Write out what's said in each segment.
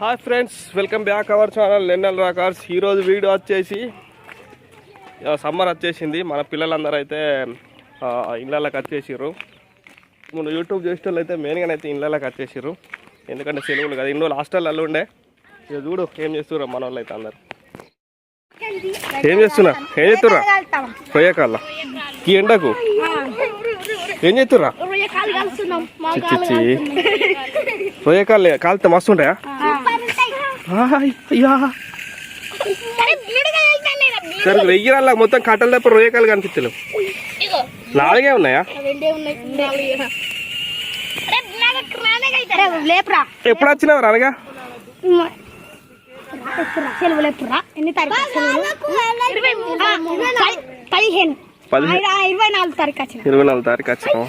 Hi friends welcome back our channel Lennal rockers. ఈరోజు video వచ్చేసి summer వచ్చేసింది. మన పిల్లలందరూ అయితే ఇళ్ళకి వచ్చేసారు ముందు యూట్యూబ్ చేసే వాళ్ళు అయితే మెయిన్గా అయితే ఇళ్ళకి వచ్చేసారు ఎందుకంటే సెలవులు కదా ఇన్ని రోజులు హాస్టల్లో ఉండే. ఇక చూడు ఏం చేస్తున్నారు మన వాళ్ళు అయితే అందరు. ఏం చేస్తున్నా? ఏం చేస్తుర్రా? పోయేకాళ్ళ ఈ ఎండకు? ఏం చిచ్చి పోయేకాళ్ళు కాలితే మస్తు ఉంటాయా సరే వెయ్యి రాళ్ళ మొత్తం కట్టలు తప్ప రొయ్యకాలు కనిపించలేవు నాలుగే ఉన్నాయా? లేపురా. ఎప్పుడు వచ్చినావు ఎన్ని పదిహేను. ఆ, ఇరవై నాలుగు తారీఖు వచ్చిన. ఇరవై నాలుగు తారీఖు వచ్చినావు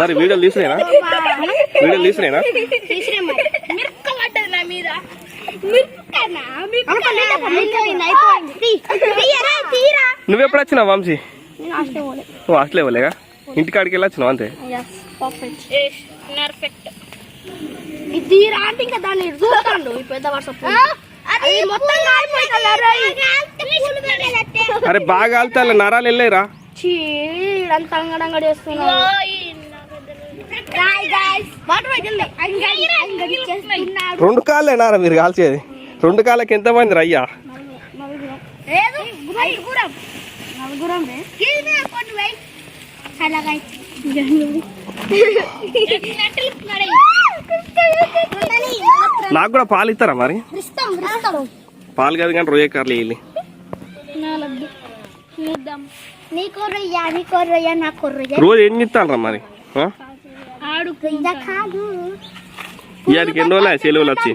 మరి వీడియోలు తీసినాయినా? వీడియోలు తీసినాయినా? నువ్వు ఎప్పుడు వచ్చినావు వంశీ? నువ్వు హాస్టల్ ఇవ్వలేగా ఇంటికాడికి వెళ్ళి వచ్చినావు అంతే? ఇది రాంటి ఇంకా దాన్ని చూస్తాడు ఈ పెద్ద అరే బాగా అలా నరాలు వెళ్ళాయిరా చీడంతా అంగడంగడి చేస్తున్నాడు. రెండు కాళ్ళేనారా మీరు కాల్చేది? రెండు కాళ్ళకి ఎంతమంది రా అయ్యా? నలుగురం. నాకు కూడా పాలు ఇస్తారా మరి? పాలు కాదు కానీ రొయ్య కార్లు వెళ్ళి నీకో రొయ్య నీకో రొయ్య నాకు రొయ్య. రోజు ఏం ఇస్తాను మరి? ఆ? ఆడు రొయ్య కాదు ఇవాటికి ఎన్ని రోజులు సెలవులు వచ్చి?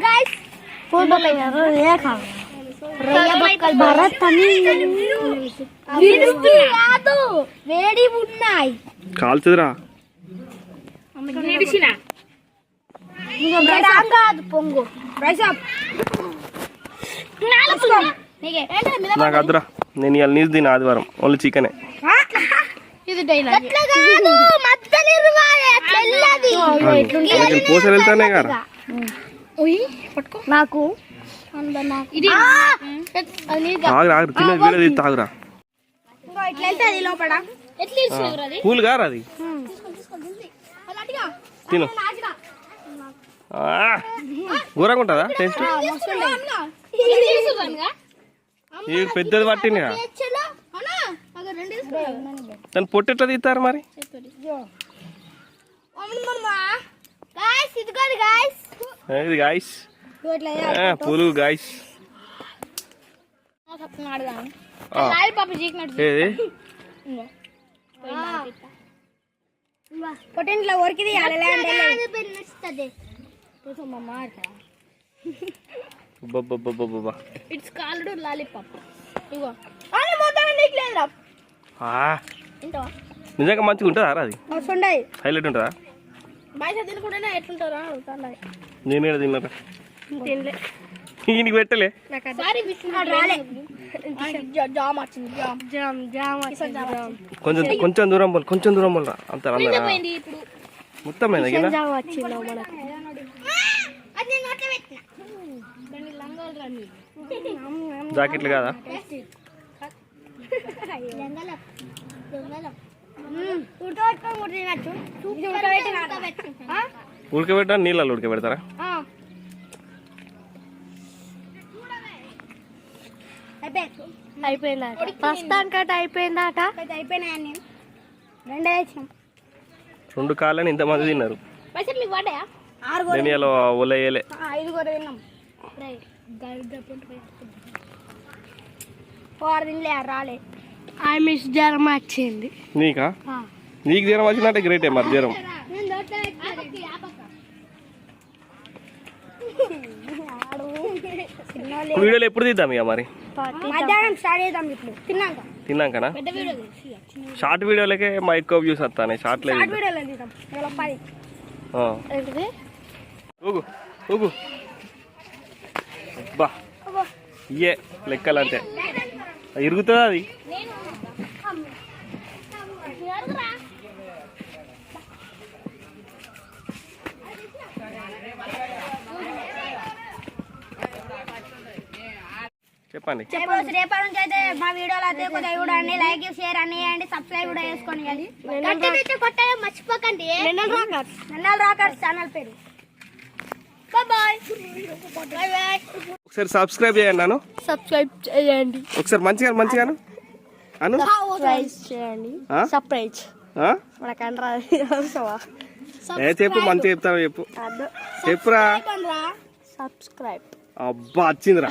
వేడి ఉన్నాయి కాల్చదురా. పొంగు నాకు అద్దురా. నేను ఇవాళ నీసు తిన ఆదివారం. ఓన్లీ చికెనే. ఇది డైలాగ్. మనకి పూసలు వెళ్తానే కదా నాకు? ఆగురా ఆగురు తీసి తాగురా కూల్ గారా అది? తిను. ఆ, ఘోరంగా ఉంటుందా? టేస్ట్? ఇది పెద్దది పట్టింది దాన్ని పొట్టు ఎట్లా తీస్తారు మరి? ఇది గాయస్ పులుగు గాయస్ ఏది పొట్టెంట్లో ఒరికిది అబ్బబ్బబ్బబ్బబ్బా. ఇట్స్ కాల్డ్ లాలీపాప్ ఇగో అని మొత్తం నీకు లేదురా. ఆ, ఇంటవా నిజంగా మంచిగా ఉంటుందా అది? హైలైట్ ఉంటుందా? బయట తినకుండానే ఎట్లుంటారా అడుగుతాను నేను ఏడ తిన్నారా తినలే. ఈయనకి పెట్టలే. సారీ రాలే. జామ్ వచ్చింది జామ్. జామ్ జామ్ వచ్చింది జామ్ కొంచెం కొంచెం దూరం పోలు కొంచెం దూరం పోలు అంత మొత్తం జాకెట్లు కాదా? లంగాల లంగాల ఉడకబెట్టుకొని తినచ్చు ఉడకబెట్టి ఉడకబెట్టా నీళ్ళలో ఉడకబెడతారా అయిపోయిందట ప్రస్తుతానికట అయిపోయిందట అయిపోయినాయని రెండే వచ్చినాం రెండు కాళ్ళని ఇంతమంది తిన్నారు ఆరు ఇలా ఒలయ్యలే ఐదుగురు తిన్నాం వారు తినలే రాలే ఐ మిస్ జ్వరం వచ్చింది. నీకా? నీకు జ్వరం వచ్చిందంటే గ్రేటే మరి జ్వరం. వీడియోలు ఎప్పుడు తీద్దాం ఇక మరి? తిన్నాకనా? షార్ట్ వీడియోలకే మా ఎక్కువ వ్యూస్ వస్తాయి షార్ట్ లేదు. ఊగు ఊగు. బా. ఇయే లెక్కలంటే. ఇరుగుతుందా అది? చెప్పండి. నుంచి అయితే మా వీడియోలు అయితే కొద్దిగా చూడండి లైక్ షేర్ అన్ని చేయండి సబ్స్క్రైబ్ కూడా చేసుకోండి. కొట్టగా మర్చిపోకండి. Nennal rockers Nennal rockers channel పేరు. ఒకసారి సబ్స్క్రైబ్ చేయండి నన్ను సబ్స్క్రైబ్ చేయండి. ఒకసారి మంచిగా మంచిగాను అను. సర్ప్రైజ్ చేయండి? సర్ప్రైజ్ ఏ చెప్పు మంచిగా చెప్తాను చెప్పు. చెప్పురా. సబ్స్క్రైబ్ అబ్బా వచ్చిందిరా.